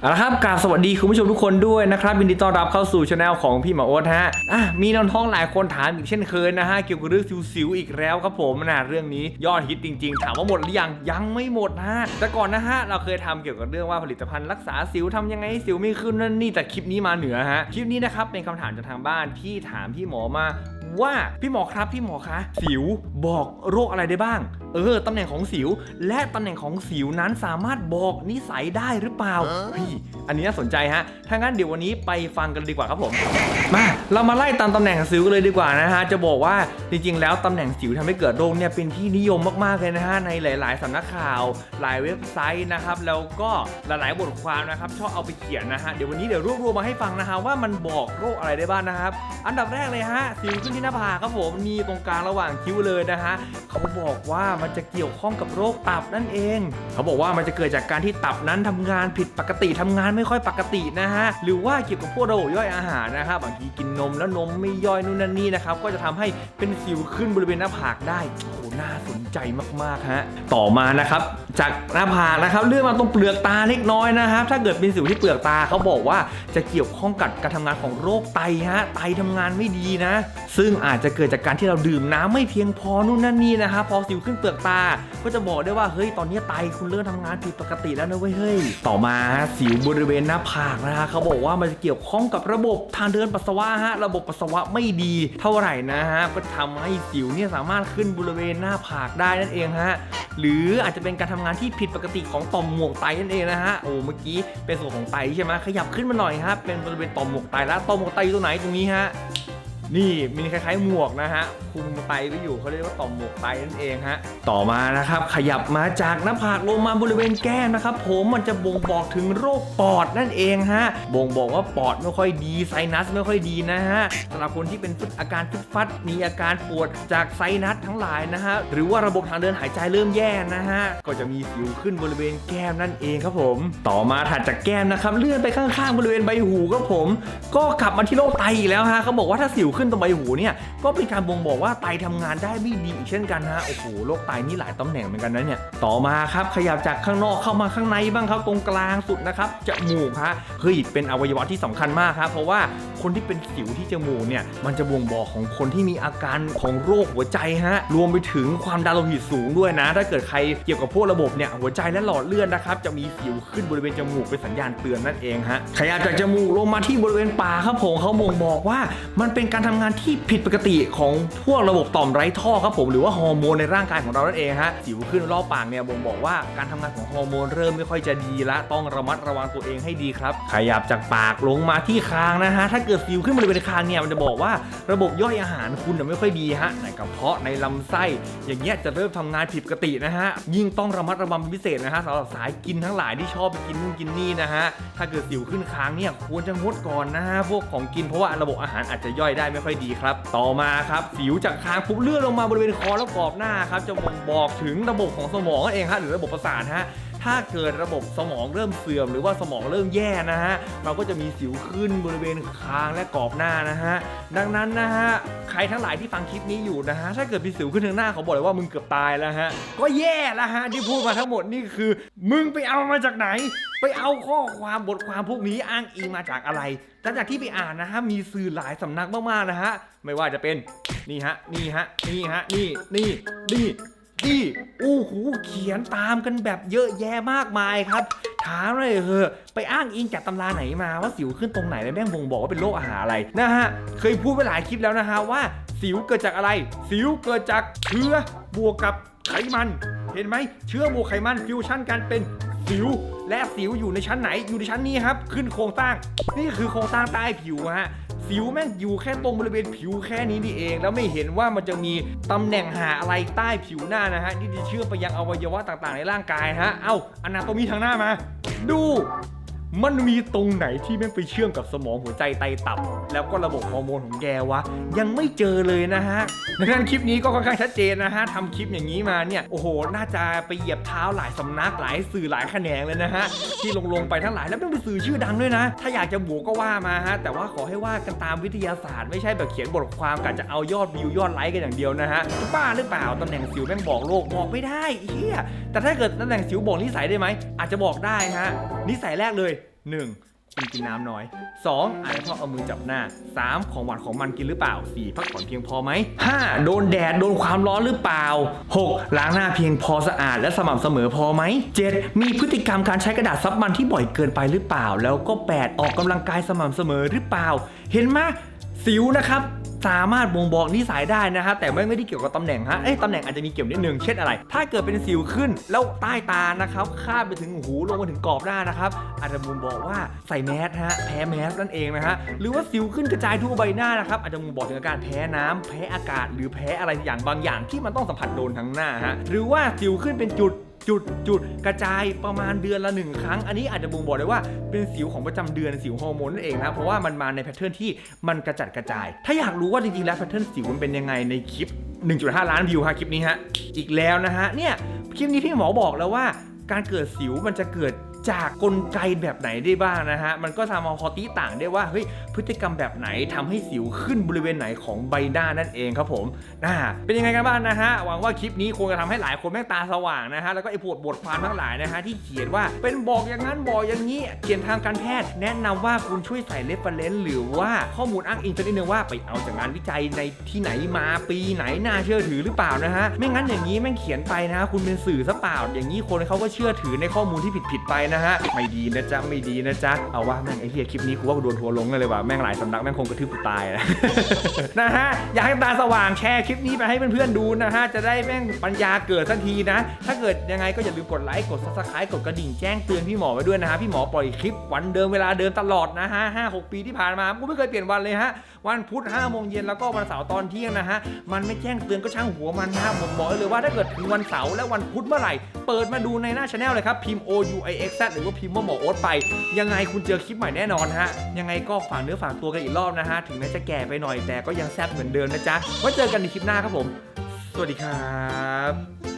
เอาละครับกราบสวัสดีคุณผู้ชมทุกคนด้วยนะครับยินดีต้อนรับเข้าสู่ช anel ของพี่หมาโอ๊ตฮะอะมีน้องท้องหลายคนถามอีกเช่นเคยนะฮะเกี่ยวกับเรื่องสิวๆอีกแล้วครับผมนะเรื่องนี้ยอดฮิตจริงๆ ถามว่าหมดหรือยังยังไม่หมดนะฮะแต่ก่อนนะฮะเราเคยทำเกี่ยวกับเรื่องว่าผลิตภัณฑ์รักษาสิวทำยังไงให้สิวไม่ขึ้นนั่นนี่แต่คลิปนี้มาเหนือฮะคลิปนี้นะครับเป็นคำถามจากทางบ้านที่ถามพี่หมอมา ว่าพี่หมอครับพี่หมอคะสิวบอกโรคอะไรได้บ้าง เออตำแหน่งของสิว และตำแหน่งของสิวนั้นสามารถบอกนิสัยได้หรือเปล่าพี่อันนี้น่าสนใจฮะถ้างั้นเดี๋ยววันนี้ไปฟังกันดีกว่าครับผมมาเรามาไล่ตามตำแหน่งสิวกันเลยดีกว่านะฮะจะบอกว่าจริงๆ แล้วตำแหน่งสิวทำให้เกิดโรคเนี่ยเป็นที่นิยมมากๆเลยนะฮะในหลาย ๆสำนักข่าว หลายเว็บไซต์นะครับแล้วก็หลายๆบทความนะครับชอบเอาไปเขียนนะฮะเดี๋ยววันนี้เดี๋ยวรวบรวมมาให้ฟังนะฮะว่ามันบอกโรคอะไรได้บ้างนะครับ อันดับแรกเลยฮะสิวขึ้นที่หน้าผากครับผมมีตรงกลางระหว่างคิ้วเลยนะฮะเขาบอกว่ามันจะเกี่ยวข้องกับโรคตับนั่นเอง เขาบอกว่ามันจะเกิดจากการที่ตับนั้นทำงานผิดปกติทำงานไม่ค่อยปกตินะฮะหรือว่าเกี่ยวกับพวกระบบย่อยอาหารนะครับบางทีกินนมแล้วนมไม่ย่อยนู่นนั่นนี่นะครับก็จะทำให้เป็นสิวขึ้นบริเวณหน้าผากได้ น่าสนใจมากๆฮะต่อมานะครับจากหน้าผากนะครับเลื่อนมาตรงเปลือกตาเล็กน้อยนะครับถ้าเกิดเป็นสิวที่เปลือกตาเขาบอกว่าจะเกี่ยวข้องกับการทำงานของโรคไตฮะไตทำงานไม่ดีนะ ซึ่งอาจจะเกิดจากการที่เราดื่มน้ำไม่เพียงพอนู่นนั่นนี่นะครับพอสิวขึ้นเปลือกตา ก็จะบอกได้ว่าเฮ้ยตอนนี้ไตคุณเริ่มทำงานผิดปกติแล้วนะเว้ยเฮ้ยต่อมาสิวบริเวณหน้าผากนะฮะเขาบอกว่ามันจะเกี่ยวข้องกับระบบทางเดินปัสสาวะฮะระบบปัสสาวะไม่ดี เท่าไหร่นะฮะก็ทำให้สิวเนี่ยสามารถขึ้นบริเวณหน้าผากได้นั่นเองฮะหรืออาจจะเป็นการทำงานที่ผิดปกติของต่อมหมวกไตนั่นเองนะฮะโอ้เมื่อกี้เป็นส่วนของไตใช่ไหมขยับขึ้นมาหน่อยครับเป็นบริเวณต่อมหมวกไตแล้วต่อมหมวกไตอยู่ตรงไหนตรงนี้ฮะ นี่มีคล้ายๆหมวกนะฮะคุมไตไว้อยู่เขาเรียกว่าต่อมหมวกไตนั่นเองฮะต่อมานะครับขยับมาจากหน้าผากลงมาบริเวณแก้มนะครับผมมันจะบ่งบอกถึงโรคปอดนั่นเองฮะบ่งบอกว่าปอดไม่ค่อยดีไซนัสไม่ค่อยดีนะฮะสำหรับคนที่เป็นฟึดอาการฟึดฟัดมีอาการปวดจากไซนัสทั้งหลายนะฮะหรือว่าระบบทางเดินหายใจเริ่มแย่นะฮะก็จะมีสิวขึ้นบริเวณแก้มนั่นเองครับผม ต่อมาถัดจากแก้มนะครับเลื่อนไปข้างๆ บริเวณใบหูครับผม ก็กลับมาที่โรคไตอีกแล้วฮะเขาบอกว่าถ้าสิวขึ้นึ้นตรงใบหูเนี่ยก็เป็นการบ่งบอกว่าไตทำงานได้ไม่ดีอีกเช่นกันฮะโอ้โหโรคไตนี่หลายตำแหน่งเหมือนกันนะเนี่ยต่อมาครับขยับจากข้างนอกเข้ามาข้างในบ้างครับตรงกลางสุดนะครับจมูกฮะเฮ้ยเป็นอวัยวะที่สำคัญมากครับเพราะว่าคนที่เป็นสิวที่จมูกเนี่ยมันจะบ่งบอกของคนที่มีอาการของโรคหัวใจฮะรวมไปถึงความดันโลหิตสูงด้วยนะ ถ้าเกิดใครเกี่ยวกับพวกระบบเนี่ยหัวใจและหลอดเลือดนะครับจะมีสิวขึ้นบริเวณจมูกเป็นสัญญาณเตือนนั่นเองฮะขยับจากจมูกลงมาที่บริเวณปากครับผมเขาบ่งบอกว่ามันเป็นการทำงานที่ผิดปกติของพวกระบบต่อมไร้ท่อครับผมหรือว่าฮอร์โมนในร่างกายของเรานั่นเองฮะสิวขึ้นรอบปากเนี่ยบ่งบอกว่าการทำงานของฮอร์โมนเริ่มไม่ค่อยจะดีละต้องระมัดระวังตัวเองให้ดีครับขยับจากปากลงมาที่คางนะฮะถ้าเกิดสิวขึ้นบริเวณคางเนี่ยมันจะบอกว่าระบบย่อยอาหารคุณน่ะไม่ค่อยดีฮะในกระเพาะในลำไส้อย่างเงี้ยจะเริ่มทำงานผิดปกตินะฮะยิ่งต้องระมัดระวังเป็นพิเศษนะฮะสำหรับสายกินทั้งหลายที่ชอบไปกินนู่นกินนี่นะฮะถ้าเกิดสิวขึ้นคางเนี่ยควรจะงดก่อนนะฮะพวกของกินเพราะว่าระบบอาหารอาจจะย่อยได้ไม่ค่อยดีครับ ต่อมาครับสิวจากคางปุ๊บเลื่อนลงมาบริเวณคอและกรอบหน้าครับจะบ่งบอกถึงระบบของสมองนั่นเองฮะหรือระบบประสาทฮะ ถ้าเกิดระบบสมองเริ่มเสื่อม หรือว่าสมองเริ่มแย่นะฮะเราก็จะมีสิวขึ้นบริเวณคางและกรอบหน้านะฮะดังนั้นนะฮะใครทั้งหลายที่ฟังคลิปนี้อยู่นะฮะถ้าเกิดมีสิวขึ้นทางหน้าเขาบอกเลยว่ามึงเกือบตายแล้วฮะก็แย่แล้วฮะที่พูดมาทั้งหมดนี่คือ มึงไปเอามาจากไหน ไปเอาข้อความบทความพวกนี้อ้างอิงมาจากอะไรหลังจากที่ไปอ่านนะฮะมีสื่อหลายสำนักมากๆนะฮะไม่ว่าจะเป็นนี่ฮะนี่ฮะนี่ฮะนี่นี่นี่ นี่อู้หูเขียนตามกันแบบเยอะแยะมากมายครับ ถามเลยเถอะไปอ้างอิงจากตำราไหนมาว่าสิวขึ้นตรงไหนแล้วแม่งบ่งบอกว่าเป็นโรคอาหารอะไรนะฮะเคยพูดไปหลายคลิปแล้วนะฮะว่าสิวเกิดจากอะไร สิวเกิดจากเชื้อบวกกับไขมัน เห็นไหมเชื้อบวกไขมันฟิวชั่นกันเป็นสิวและสิวอยู่ในชั้นไหนอยู่ในชั้นนี้ครับ ขึ้นโครงสร้าง นี่คือโครงสร้างใต้ผิวฮะ สิวแม่งอยู่แค่ตรงบริเวณผิวแค่นี้นี่เอง แล้วไม่เห็นว่ามันจะมีตำแหน่งหาอะไรใต้ผิวหน้านะฮะที่จะเชื่อมไปยังอวัยวะต่างๆ ในร่างกายฮะ เอ้าอนาโตมีทางหน้ามา ดู มันมีตรงไหนที่แม่งไปเชื่อมกับสมองหัวใจไตตับ แล้วก็ระบบฮอร์โมนของแกวะ ยังไม่เจอเลยนะฮะดังนั้นคลิปนี้ก็ค่อนข้างชัดเจนนะฮะทำคลิปอย่างนี้มาเนี่ยโอ้โห น่าจะไปเหยียบเท้าหลายสำนักหลายสื่อหลายแขนงเลยนะฮะที่ลงลงไปทั้งหลายแล้วเป็นสื่อชื่อดังด้วยนะ ถ้าอยากจะบวกก็ว่ามาฮะแต่ว่าขอให้ว่ากันตามวิทยาศาสตร์ไม่ใช่แบบเขียนบทความกันจะเอายอดวิวยอดไลค์กันอย่างเดียวนะฮะจะบ้าหรือเปล่าตำแหน่งสิวแม่งบอกโลกบอกไม่ได้เฮียแต่ถ้าเกิดตำแหน่งสิวบอกนิสัยได้ไหมอาจจะบอกได้ฮะนิสัยแรกเลย 1. คุณกินน้ำน้อย 2. อาจจะชอบเอามือจับหน้า 3. ของหวานของมันกินหรือเปล่า 4. พักผ่อนเพียงพอไหม 5. โดนแดดโดนความร้อนหรือเปล่า 6. ล้างหน้าเพียงพอสะอาดและสม่ำเสมอพอไหม 7. มีพฤติกรรมการใช้กระดาษซับมันที่บ่อยเกินไปหรือเปล่า แล้วก็ 8. ออกกำลังกายสม่ำเสมอหรือเปล่า เห็นไหม สิวนะครับสามารถบ่งบอกนิสัยได้นะฮะแต่ไม่ไม่ได้เกี่ยวกับตำแหน่งฮะเอ้ยตำแหน่งอาจจะมีเกี่ยวนิดนึงเช่นอะไร ถ้าเกิดเป็นสิวขึ้นแล้วใต้ตานะครับข้ามไปถึงหูลงมาถึงกรอบหน้านะครับอาจจะบ่งบอกว่าใส่แมสฮะแพ้แมสนั่นเองนะฮะหรือว่าสิวขึ้นกระจายทั่วใบหน้านะครับอาจจะบ่งบอกถึงอาการแพ้น้ำแพ้อากาศ หรือแพ้อะไรอย่างบางอย่างที่มันต้องสัมผัสโดนทั้งหน้าฮะหรือว่าสิวขึ้นเป็นจุด จุดจุดกระจายประมาณเดือนละหนึ่งครั้ง อันนี้อาจจะบ่งบอกได้ว่าเป็นสิวของประจำเดือนสิวฮอร์โมนนั่นเองนะ เพราะว่ามันมาในแพทเทิร์นที่มันกระจัดกระจาย ถ้าอยากรู้ว่าจริงๆแล้วแพทเทิร์นสิวมันเป็นยังไงในคลิป 1.5 ล้านวิวฮะคลิปนี้ฮะอีกแล้วนะฮะเนี่ยคลิปนี้พี่หมอบอกแล้วว่าการเกิดสิวมันจะเกิด จากกลไกแบบไหนได้บ้างนะฮะ มันก็ทำเอาคอตีต่างได้ว่าเฮ้ยพฤติกรรมแบบไหนทำให้สิวขึ้นบริเวณไหนของใบหน้านั่นเองครับผมน่าเป็นยังไงกันบ้างนะฮะ หวังว่าคลิปนี้คงจะทำให้หลายคนแม่งตาสว่างนะฮะ แล้วก็ไอ้พวกบทความทั้งหลายนะฮะที่เขียนว่าเป็นบอกอย่างนั้นบอกอย่างนี้ เขียนทางการแพทย์ แนะนำว่าคุณช่วยใส่เรฟเฟรนซ์หรือว่าข้อมูลอ้างอิงสักนิดนึงว่าไปเอาจากงานวิจัยในที่ไหนมาปีไหนน่าเชื่อถือหรือเปล่านะฮะ ไม่งั้นอย่างนี้แม่งเขียนไปนะ คุณเป็นสื่อซะเปล่า อย่างนี้คนเขาก็เชื่อถือในข้อมูลที่ผิดๆไปนะฮะ ไม่ดีนะจ๊ะ ไม่ดีนะจ๊ะ เอาว่าแม่งไอ้เหี้ยคลิปนี้กูว่ากูโดนทัวร์ลงเลยว่ะ แม่งหลายสำนักแม่งคงกระทืบกูตายนะ นะฮะ อยากให้ตาสว่างแชร์คลิปนี้ไปให้เพื่อนๆดูนะฮะ จะได้แม่งปัญญาเกิดสักทีนะ ถ้าเกิดยังไงก็อย่าลืมกดไลค์ กด subscribe กดกระดิ่งแจ้งเตือนพี่หมอไว้ด้วยนะฮะ พี่หมอปล่อยคลิปวันเดิมเวลาเดิมตลอดนะฮะห้าหกปีที่ผ่านมากูไม่เคยเปลี่ยนวันเลยฮะ วันพุธ5โมงเย็นแล้วก็วันเสาร์ตอนเที่ยงนะฮะ มันไม่แจ้งเตือนก็ช่างหัวมันนะฮะผมบอกเลยว่าถ้าเกิดถึงวันเสาร์และวันพุธเมื่อไหร่ เปิดมาดูในหน้าช anel เลยครับพิมพ์ O U I X Z หรือว่าพิมพ์ว่าหมอโอ๊ตไป ยังไงคุณเจอคลิปใหม่แน่นอนฮะ ยังไงก็ฝากเนื้อฝากตัวกันอีกรอบนะฮะ ถึงแม้จะแก่ไปหน่อยแต่ก็ยังแซ่บเหมือนเดิมนะจ๊ะไว้เจอกันในคลิปหน้าครับผม สวัสดีครับ